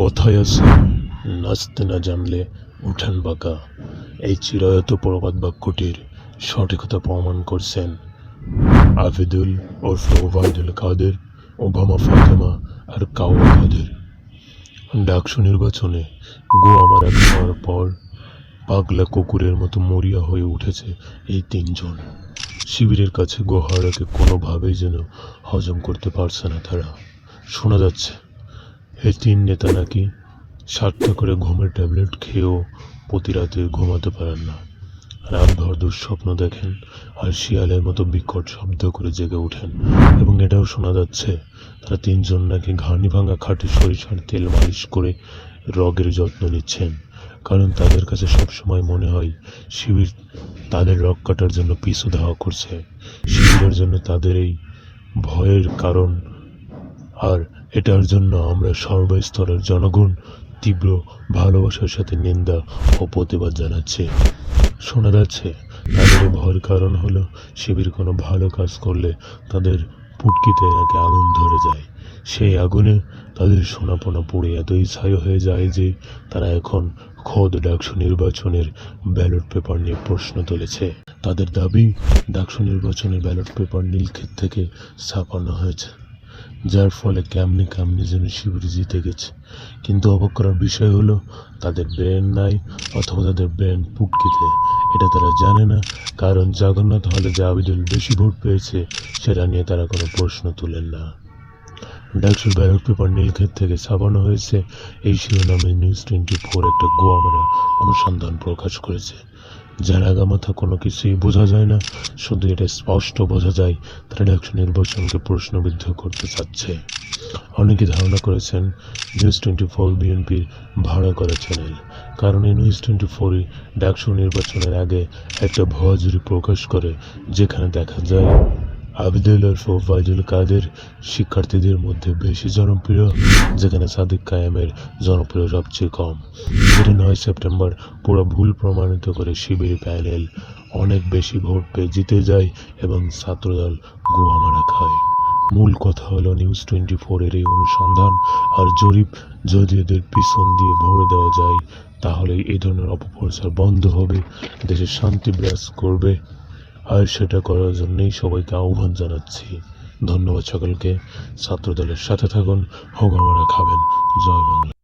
কথায় আছে নাচতে না জানলে উঠান বাঁকা। এই চিরায়ত প্রবাদ বাক্যটির সঠিকতা প্রমাণ করছেন আফিদুল ওরফ ওবায়দুল কাদের, ওবামা ফাতেমা আর কাওয়া কাদের। ডাকসু নির্বাচনে গোয়া মারা খাওয়ার পর পাগলা কুকুরের মতো মরিয়া হয়ে উঠেছে এই তিনজন। শিবিরের কাছে গোহারাকে কোনোভাবেই যেন হজম করতে পারছে না তারা। শোনা যাচ্ছে এই তিন নেতা নাকি সাতটা করে ঘুমের ট্যাবলেট খেয়েও প্রতি রাতে ঘুমাতে পারেন না। রাতভর দুঃস্বপ্ন দেখেন আর শিয়ালের মতো বিকট শব্দ করে জেগে ওঠেন। এবং এটাও শোনা যাচ্ছে, তারা তিনজন নাকি ঘানি ভাঙা খাটে সরিষার তেল মালিশ করে রগের যত্ন নিচ্ছেন। কারণ তাদের কাছে সবসময় মনে হয়, শিবির তাদের রগ কাটার জন্য পিছু ধাওয়া করছে। শিবিরের জন্য তাদের এই ভয়ের কারণ আর এটার জন্য আমরা সর্বস্তরের জনগণ তীব্র ভালোবাসার সাথে নিন্দা ও প্রতিবাদ জানাচ্ছি। শোনা যাচ্ছে, তাদের ভয়ের কারণ হলো শিবির কোনো ভালো কাজ করলে তাদের পুটকিতে নাকি আগুন ধরে যায়। সেই আগুনে তাদের সোনাপোনা পড়ে এতই ছাই হয়ে যায় যে তারা এখন খোদ ডাকসু নির্বাচনের ব্যালট পেপার নিয়ে প্রশ্ন তুলেছে। তাদের দাবি, ডাকসু নির্বাচনের ব্যালট পেপার নীলক্ষেত থেকে ছাপানো হয়েছে। যার ফলে কেমনি কেমনি যেন শিবির জিতে গেছে। কিন্তু অবাক করার বিষয় হলো, তাদের ব্রেন নাই অথবা তাদের ব্রেন পুটকিতে এটা তারা জানে না, কারণ জগন্নাথ হলে যে আবিদুল বেশি ভোট পেয়েছে, সেটা নিয়ে তারা কোনো প্রশ্ন তোলেন না। ডাকসুর ব্যালট পেপার নীলক্ষেত থেকে ছাপানো হয়েছে। এই শিরোনামে নিউজ টোয়েন্টি ফোর একটা গোয়ামারা অনুসন্ধান প্রকাশ করেছে। যার আগামাথা কোনো কিছুই বোঝা যায় না। শুধু এটা স্পষ্ট বোঝা যায়, তারা ডাকসু নির্বাচনকে প্রশ্নবিদ্ধ করতে চাচ্ছে। অনেকে ধারণা করেছেন নিউজ টোয়েন্টি ফোর বিএনপির ভাড়া করা চ্যানেল কারণ এই নিউজ টোয়েন্টি ফোরই ডাকসু নির্বাচনের আগে একটা ভুয়া প্রকাশ করে, যেখানে দেখা যায় আবিদুল ওরফ ওবায়দুল কাদের শিক্ষার্থীদের মধ্যে বেশি জনপ্রিয়, যেখানে সাদিক কায়েমের জনপ্রিয় সবচেয়ে কম। যেটা নয় সেপ্টেম্বর পুরো ভুল প্রমাণিত করে শিবির প্যানেল অনেক বেশি ভোট পেয়ে জিতে যায় এবং ছাত্রদল গুহামারা খায়। মূল কথা হলো নিউজ টোয়েন্টি ফোরের এই অনুসন্ধান, আর জরিপ যদি এদের পিছন দিয়ে ভরে দেওয়া যায় তাহলে এই ধরনের অপপ্রচার বন্ধ হবে, দেশে শান্তি বিরাজ করবে। আর সেটা করার জন্যেই সবাইকে আহ্বান জানাচ্ছি। ধন্যবাদ সকলকে। ছাত্রদলের সাথে থাকুন। হোক খাবেন। জয় বাংলা।